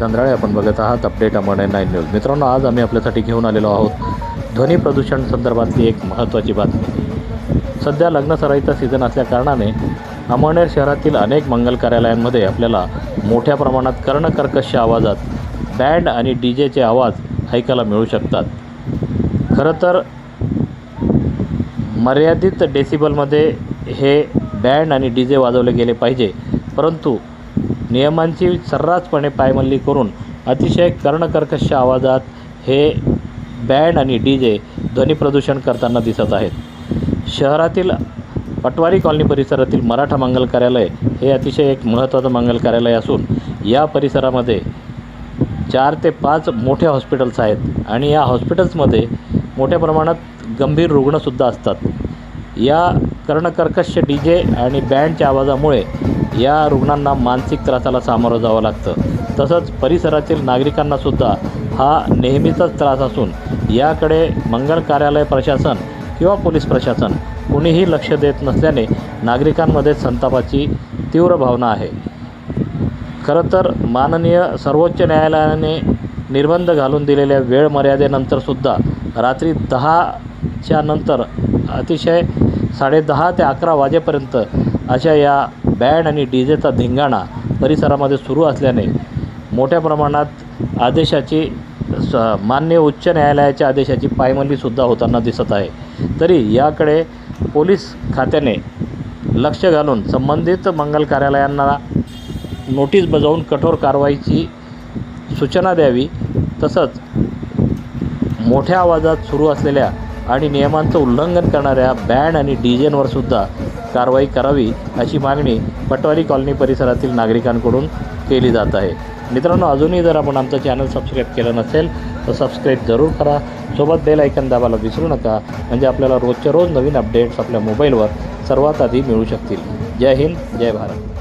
कंत्राळे आपण बघत आहात. अपडेट अमरणे नाईन न्यूज मित्रांनो आज आम्ही आपल्यासाठी घेऊन आलेलो आहोत ध्वनी प्रदूषण संदर्भातली एक महत्त्वाची बातमी. सध्या लग्न सराईचा सीझन असल्या कारणाने अमळनेर शहरातील अनेक मंगल कार्यालयांमध्ये आपल्याला मोठ्या प्रमाणात कर्णकर्कश आवाजात बँड आणि डी जेचे आवाज ऐकायला मिळू शकतात. खरं तर मर्यादित डेसिबलमध्ये हे बँड आणि डी जे वाजवले गेले पाहिजे. परंतु नियमांची सर्रासपणे पायमल्ली करून अतिशय कर्णकर्कश आवाजात हे बँड आणि डी जे ध्वनी प्रदूषण करताना दिसत आहेत. शहरातील पटवारी कॉलनी परिसरातील मराठा मंगल कार्यालय हे अतिशय एक महत्त्वाचं मंगल कार्यालय असून या परिसरामध्ये चार ते पाच मोठे हॉस्पिटल्स आहेत आणि या हॉस्पिटल्समध्ये मोठ्या प्रमाणात गंभीर रुग्णसुद्धा असतात. या कर्णकर्कश डी जे आणि बँडच्या आवाजामुळे या रुग्णांना मानसिक त्रासाला सामोरं जावं लागतं. तसंच परिसरातील नागरिकांनासुद्धा हा नेहमीचाच त्रास असून याकडे मंगल कार्यालय प्रशासन किंवा पोलीस प्रशासन कुणीही लक्ष देत नसल्याने नागरिकांमध्ये संतापाची तीव्र भावना आहे. खरं तर माननीय सर्वोच्च न्यायालयाने निर्बंध घालून दिलेल्या वेळ मर्यादेनंतरसुद्धा रात्री दहाच्या नंतर अतिशय साडेदहा ते अकरा वाजेपर्यंत अशा या बँड आणि डी जेचा धिंगाणा परिसरामध्ये सुरू असल्याने मोठ्या प्रमाणात आदेशाची स मान्य उच्च न्यायालयाच्या आदेशाची पायमल्लीसुद्धा होताना दिसत आहे. तरी याकडे पोलीस खात्याने लक्ष घालून संबंधित मंगल कार्यालयांना नोटीस बजावून कठोर कारवाईची सूचना द्यावी. तसंच मोठ्या आवाजात सुरू असलेल्या आणि नियमांचं उल्लंघन करणाऱ्या बँड आणि डीजेंवर सुद्धा कारवाई करावी अशी मागणी पटवारी कॉलनी परिसरातील नागरिकांकडून केली जात आहे. मित्रांनो अजूनही जर आपण आमचं चॅनल सबस्क्राईब केलं नसेल तर सबस्क्राईब जरूर करा. सोबत बेल ऐकन दाबायला विसरू नका म्हणजे आपल्याला रोजच्या रोज नवीन अपडेट्स आपल्या मोबाईलवर सर्वात आधी मिळू शकतील. जय हिंद जय भारत.